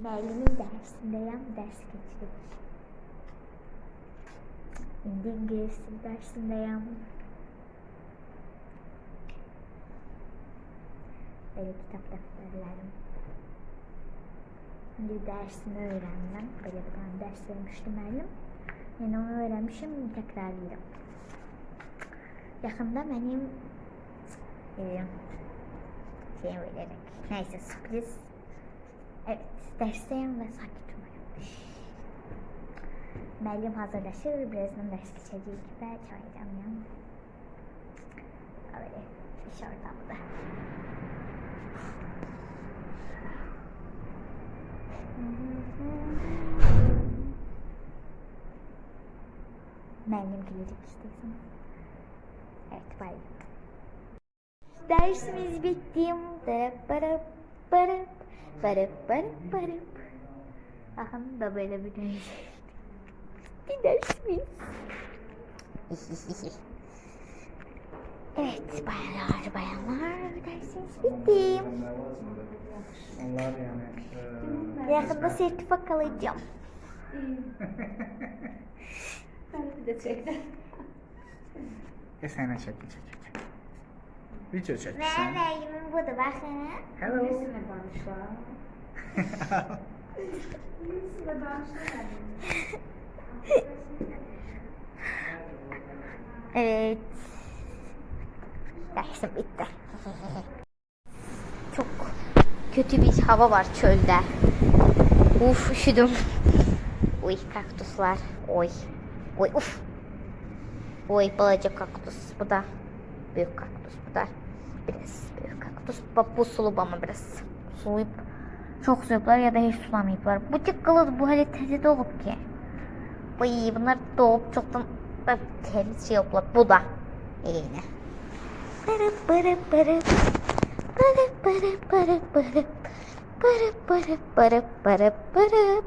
Müəllimin dərsindəyəm, dərs keçirir. İndi ingilis dil dərsindəyəm. Belə kitab dəftərlərim. İndi dərsini öyrəndim. Belə bir dənə dərs vermişdi müəllim. Yəni onu öyrənmişim, təkrarlayıram. Yaxında mənim e, şey vererek. Neyse sürpriz. Evet dersteyim ve umarım. Meryem hazırlaşır. Birazdan ders geçecek ve çağıracağım ya. Öyle iş ortamda. Meryem gelecek istiyorsan. Evet bay. Dersimiz bitti. Barıp barıp barıp barıp barıp barıp. Bakın da böyle bir gün. Bir dersimiz. evet bayanlar bayanlar dersimiz bitti. Onlar yani. Yakında sertifika alacağım. Bir de çekti. E sen çek, çek, çek. Video çek. Ve sen. Meryem'in bu da bakın. Hello. Nesine danışlar? Nesine danışlar? Evet. Dersim bitti. Çok kötü bir hava var çölde. Uf üşüdüm. Uy kaktüsler. Oy. Oy uf. Oy balaca kaktüs. Bu da büyük kaktüs. Bu da biraz büyük kaktüs. Bak bu sulu ama biraz sulayıp çok sulayıplar ya da hiç sulamayıplar. Bu çıkkalı bu hale tezide olup ki. Ay bunlar doğup çoktan temiz şey yaptılar. Bu da yine. Barıp barıp barıp. Barıp barıp barıp barıp. Barıp barıp barıp barıp barıp.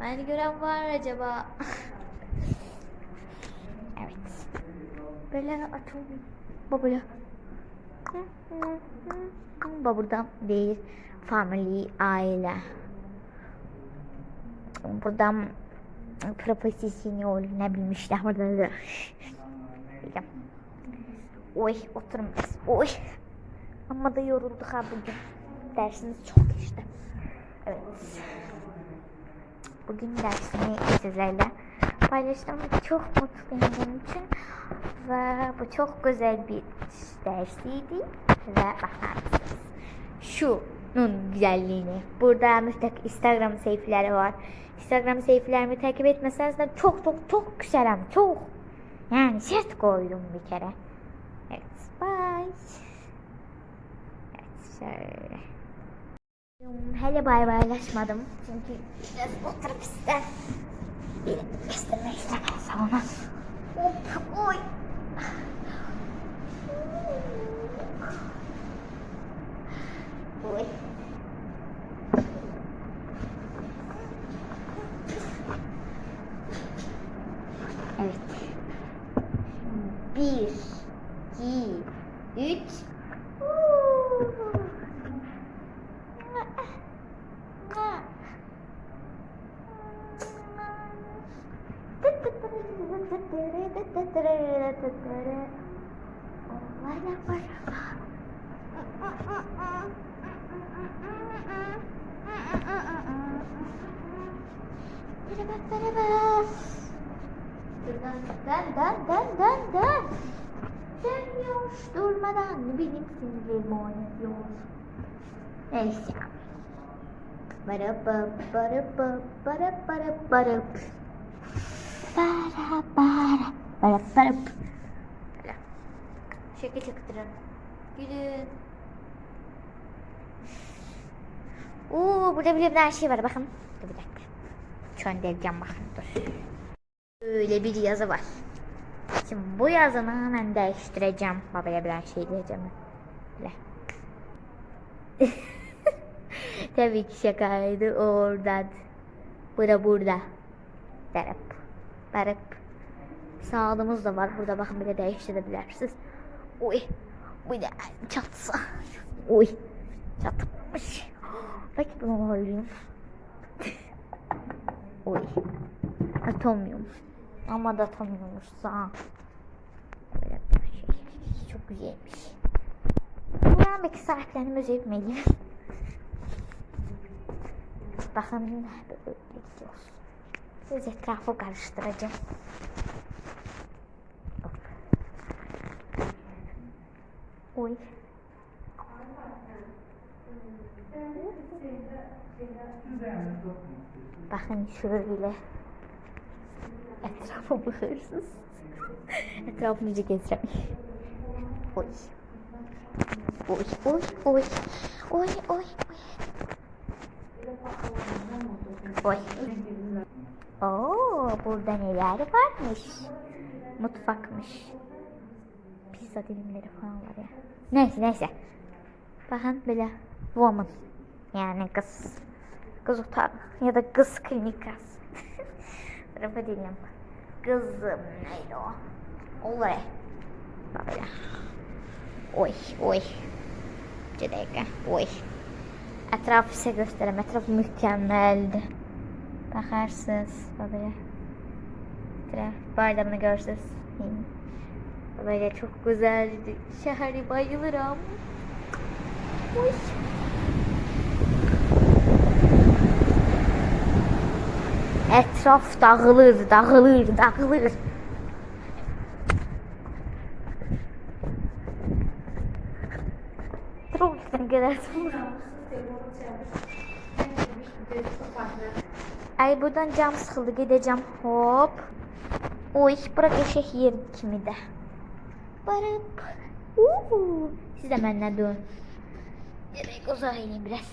Beni gören var acaba? evet. Böyle açılıyor. Böyle. Buradan değil. Family, aile. Buradan profesyonel ne bilmişler burada da. Oy oturun biz. Oy. Amma da yorulduk ha bugün. Dersiniz çok işte. Evet. Bugün dersimi sizlerle paylaştım ve çok mutluyum bunun için. Ve bu çok güzel bir dersiydi. Ve bakar mısınız? Şunun güzelliğini. Burada müstakil Instagram sayfaları var. Instagram sayfalarımı takip etmeseniz de çok çok çok güzelim. Çok. Yani şart koydum bir kere. Evet. Bye. Evet şöyle. Hele bay baylaşmadım. Çünkü biraz oturup ister. Jestem na Instagrama. Oj. Dön dön dön dön dön. Dönüyor durmadan benim sinirlerim oynuyor. Neyse. Barıp barıp barıp barıp barıp barıp. Bara bara barıp barıp. Şaka çaktırın. Gülün. Oo burada bile bir şey var bakın. Dur bir dakika. Çöndereceğim bakın dur. Böyle bir yazı var. Şimdi bu yazını hemen değiştireceğim. Babaya bir şey diyeceğim. Böyle. Tabii ki şakaydı oradan. Bura burada. Darıp. Darıp. Sağlığımız da var. Burada bakın bir de değiştirebilirsiniz. Uy. Bu da çatsa. Uy. Çatmış. Belki bunu alayım. Uy. Atamıyorum. Ama da atamıyormuşsa. Böyle bir şey. Çok güzelmiş. Ben belki sahiplendim özür dilerim. Bakın böyle gidiyoruz. Biraz etrafı karıştıracağım. Oy. Bakın şöyle. Etrafı bu hırsız. Etrafımızı gezeceğim. Oy. Oy oy oy. Oy oy oy. Oy. Oo, burada neler varmış. Mutfakmış. Pizza dilimleri falan var ya. Neyse neyse. Bakın böyle woman. Yani kız. Kız otağı ya da kız klinikası. Tarafa dilim. Kızım neydi o? Olay. Böyle. Oy oy. Bir dakika. Oy. Etrafı size göstereyim. Etraf mükemmeldi. Bakarsınız böyle. Etraf bardağını görürsünüz. Böyle çok güzeldi. Şehri bayılırım. Oy. Etraf dağılır, dağılır, dağılır. Çok güzel gidersin. Ay buradan cam sıkıldı gideceğim hop. Oy bırak eşek yerim kimi de. Barıp. Uuu. Siz de benimle dön. Yemek uzaylayayım biraz.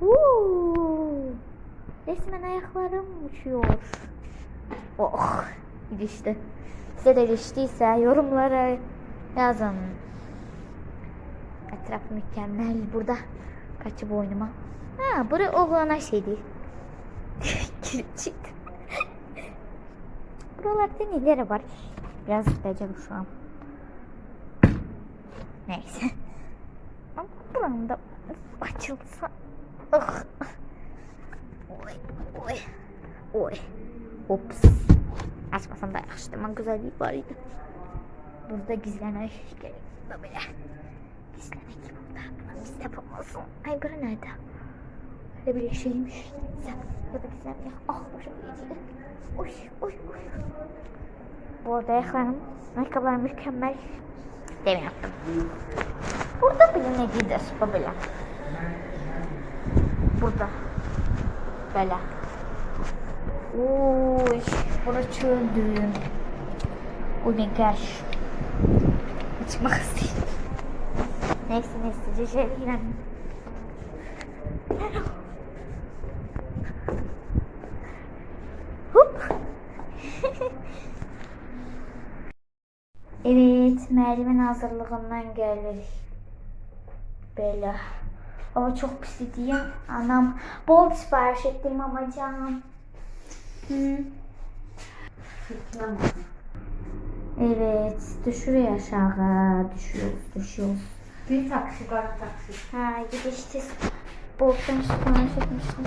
Uuu. Resmen ayaklarım uçuyor. Oh. Gidişti. Size de geçtiyse yorumlara yazın. Etraf mükemmel burada. Kaçı boynuma. Ha bura oğlana şey değil. Kirçik. Buralarda neler var? Biraz gideceğim şu an. Neyse. Ama buranın da açılsa. Ah. Oy, oy, oy. Ops. Açmasam da yaxşı. Ama güzellik var idi. Burada gizlemek gerek. Böyle. Gizlemek burada. Biz yapamazsın. Ay bura nerede? Öyle bir şeymiş. Sen ya da gizlemek. Ah başım iyice. Oy, oy, oy. Bu arada ayaklarım, ayakkabılar mükemmel. Demin yaptım. Burada bile ne gider böyle. Burada. Böyle. Uy, burası çöldüm. Oh my gosh. Çıkmak istedim. Neyse neyse, şey girelim. Hop. Merdiven hazırlığından geldik. Böyle. Ama çok pis diyeyim. Anam bol sipariş ettim ama canım. Hı. Evet, düşürüyor aşağı. Düşüyoruz, düşüyoruz. Bir taksi, var taksi. Ha, gidişte bolttan sipariş etmiştim.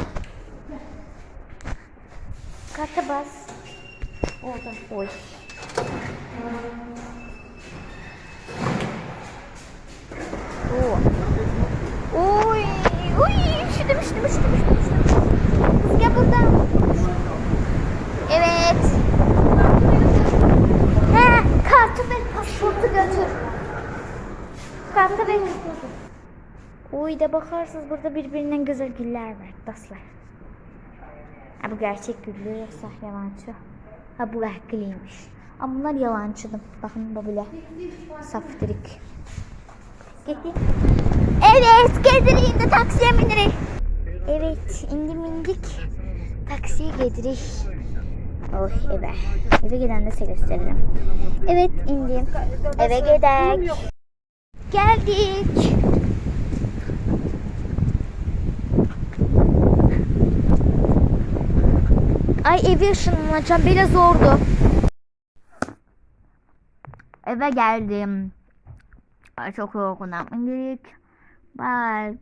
Karta bas. Orada. Oy. Oo. Oy. Oy. Üşüdüm, üşüdüm, üşüdüm, üşüdüm. gel buradan. Evet. He, kartı ver, pasportu götür. Kartı ver. Uy da bakarsınız burada birbirinden güzel güller var dostlar. Ha bu gerçek güllü yoksa yalancı. Ha bu hakkılıymış. Ama bunlar yalancıdım. Bakın bu böyle saftirik. Gitti. Evet geldirik indi taksiye bindirik. Evet indim indik. Taksiye geldirik. Oh eve. Eve giden de size gösteririm. Evet indim. Eve gidelim. Geldik. Ay evi ışınlanacağım. Biraz zordu. Eve geldim. Ay çok yorgunum. İndirik. Bye.